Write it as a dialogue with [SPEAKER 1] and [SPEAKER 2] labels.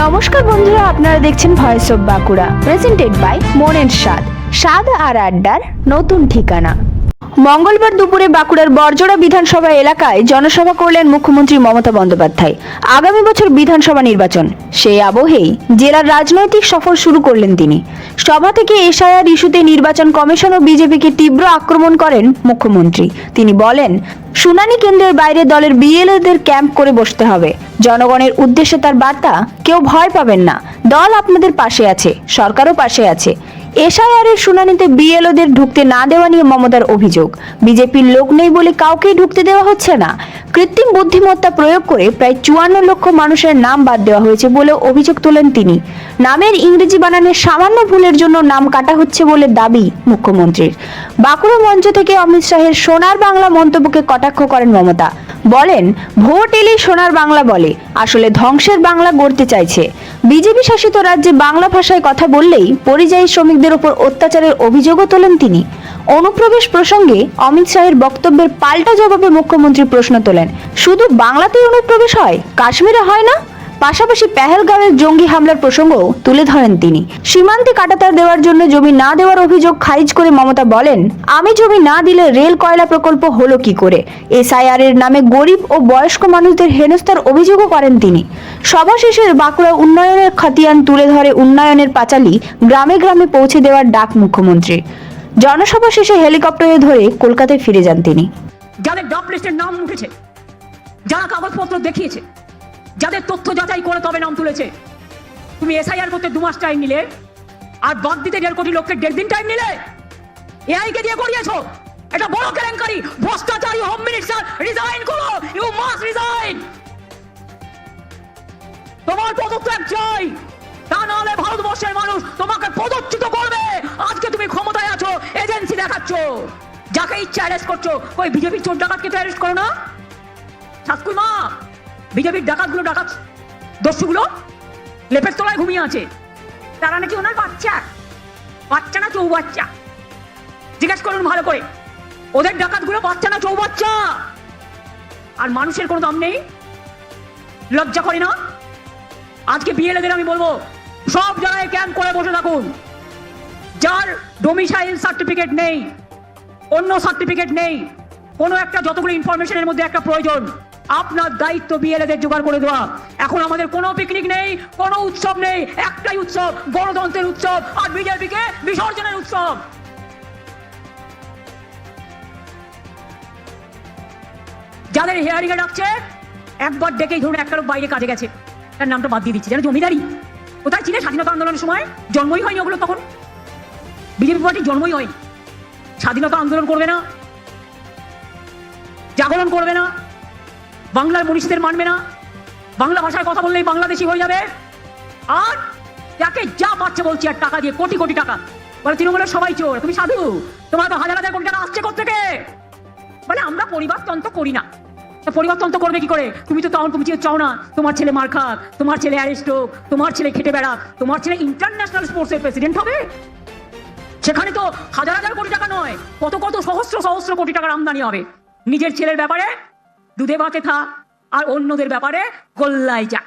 [SPEAKER 1] নমস্কার বন্ধুরা, আপনারা দেখছেন voice of Bankura presented by মনের স্বাদ স্বাদ আর আড্ডার নতুন ঠিকানা। মঙ্গলবার দুপুরে বাঁকুড়ার বরজোড়া বিধানসভা এলাকায় জনসভা করলেন মুখ্যমন্ত্রী মমতা বন্দ্যোপাধ্যায়। আগামী বছর বিধানসভা নির্বাচন, সেই আবহেই জেলার রাজনৈতিক সফর শুরু করলেন তিনি। সভা থেকে এসআইআর ইস্যুতে নির্বাচন কমিশন ও বিজেপিকে তীব্র আক্রমণ করেন মুখ্যমন্ত্রী। তিনি বলেন, শুনানি কেন্দ্রের বাইরে দলের বিএলএদের ক্যাম্প করে বসতে হবে। জনগণের উদ্দেশ্যে তার বার্তা কেউ ভয় পাবেন না। দল আপনাদের পাশে আছে, সরকারও পাশে আছে। এসআইআর এর শুনানিতে বিএলওদের ঢুকতে না দেওয়া নিয়ে মমতার অভিযোগ। বিজেপির লোক নেই বলে কাউকেই ঢুকতে দেওয়া হচ্ছে না। কৃত্রিম বুদ্ধিমত্তা প্রয়োগ করে প্রায় চুয়ান্ন লক্ষ মানুষের নাম বাদ দেওয়া হয়েছে বলে অভিযোগ তোলেন তিনি। নামের ইংরেজি বানানের সামান্য ভুলের জন্য নাম কাটা হচ্ছে বলে দাবি মুখ্যমন্ত্রীর। বাঁকুড়া মঞ্চ থেকে অমিত শাহের সোনার বাংলা মন্তব্যকে কটাক্ষ করেন মমতা। বলেন, ভোট এলেই সোনার বাংলা বলে, আসলে ধ্বংসের বাংলা গড়তে চাইছে। বিজেপি শাসিত রাজ্যে বাংলা ভাষায় কথা বললেই পরিযায়ী শ্রমিকদের ওপর অত্যাচারের অভিযোগও তোলেন তিনি। অনুপ্রবেশ প্রসঙ্গে অমিত শাহের বক্তব্যের পাল্টা জবাবে মুখ্যমন্ত্রী প্রশ্ন তোলেন, শুধু বাংলাতেই অনুপ্রবেশ হয়? কাশ্মীরে হয় না? পাশাপাশি পেহেলগাঁওয়ের জঙ্গি হামলার প্রসঙ্গও তুলে ধরেন তিনি। সীমান্তে কাটাতার দেওয়ার জন্য জমি না দেওয়ার অভিযোগ খারিজ করে মমতা বলেন, আমি জমি না দিলে রেল কয়লা প্রকল্প হলো কি করে? এসআইআর এর নামে গরিব ও বয়স্ক মানুষদের হেনস্থার অভিযোগও করেন তিনি। সভা শেষে বাঁকুড়া উন্নয়নের খতিয়ান তুলে ধরে উন্নয়নের পাঁচালী গ্রামে গ্রামে পৌঁছে দেওয়ার ডাক মুখ্যমন্ত্রী জনসভা শেষে হেলিকপ্টারে ধরে কলকাতায় ফিরে যান তিনি।
[SPEAKER 2] যাদের ডপ লিস্টের নাম উঠেছে, যারা কাগজপত্র দেখিয়েছে, যাদের তথ্য যাচাই করে তবে নাম তুলেছে, তুমি এসআইআর করতে দু মাস টাইম নিলে, আর বাদ দিতে দেড় কোটি লোককে দেড় দিন টাইম নিলে এআই কে দিয়ে করিয়েছো? এটা বড় কেলেঙ্কারি। ভ্রষ্টাচারী হোম মিনিস্টার রিজাইন করো। ইউ মাস্ট রিজাইন তোমার পদত্যাগ চাই। নাহলে ভারতবর্ষের মানুষ তোমাকে করবে। আজকে তুমি ক্ষমতায় আছো, এজেন্সি দেখাচ্ছ। যাকে অ্যারেস্ট করছ ওই চোর ডাকাতকে তো অ্যারেস্ট করো না? মা, বিজেপির ডাকাতগুলো ডাকাত দস্যুগুলো লেপের তলায় ঘুমিয়ে আছে। তারা নাকি ওনার বাচ্চা। বাচ্চা না চৌবাচ্চা? জিজ্ঞেস করুন ভালো করে। ওদের ডাকাতগুলো বাচ্চা না আর মানুষের কোনো দাম নেই? লজ্জা করে না? আজকে বিয়ে বিএলএদের আমি বলব সব জায়গায় ক্যাম্প করে বসে থাকুন। যার ডোমিসাইল সার্টিফিকেট নেই, অন্য সার্টিফিকেট নেই, কোনো একটা যতগুলো ইনফরমেশনের মধ্যে একটা প্রয়োজন, আপনার দায়িত্ব বিএলএদের জোগাড় করে দেওয়া। এখন আমাদের কোনো পিকনিক নেই, কোনো উৎসব নেই, একটাই উৎসব, গণতন্ত্রের উৎসব আর বিজেপিকে বিসর্জনের উৎসব। যাদের হেয়ারিং এ ডাকছে, একবার ডেকেই ধরুন, একটা লোক বাইরে কাজে গেছে। তার নামটা বাদ দিয়ে দিচ্ছে। যেন জমিদারি কোথায় ছিলে স্বাধীনতা আন্দোলনের সময় জন্মই হয়নি ওগুলো তখন। বিজেপি পার্টির জন্মই হয়নি। স্বাধীনতা আন্দোলন করবে না। জাগরণ করবে না। বাংলার মনীষীদের মানবে না। বাংলা ভাষায় কথা বললেই বাংলাদেশি হয়ে যাবে। আর যাকে যা পাচ্ছে বলছি আর টাকা দিয়ে, কোটি কোটি টাকা। বলে তৃণমূলের সবাই চোর। তুমি সাধু? তোমার তো হাজার হাজার কোটি টাকা আসছে থেকে মানে আমরা পরিবারতন্ত্র করি না। তা তো করবে কি করে? তুমি তো তখন তুমি চাও না। তোমার ছেলে মার খাক, তোমার ছেলে অ্যারেস্ট হোক, তোমার ছেলে খেটে বেড়াক, তোমার ছেলে ইন্টারন্যাশনাল স্পোর্টসের প্রেসিডেন্ট হবে। সেখানে তো হাজার হাজার কোটি টাকা নয়, কত কত সহস্র সহস্র কোটি টাকার আমদানি হবে। নিজের ছেলের ব্যাপারে দুধে ভাতে থাক, আর অন্যদের ব্যাপারে গোল্লায় যাক।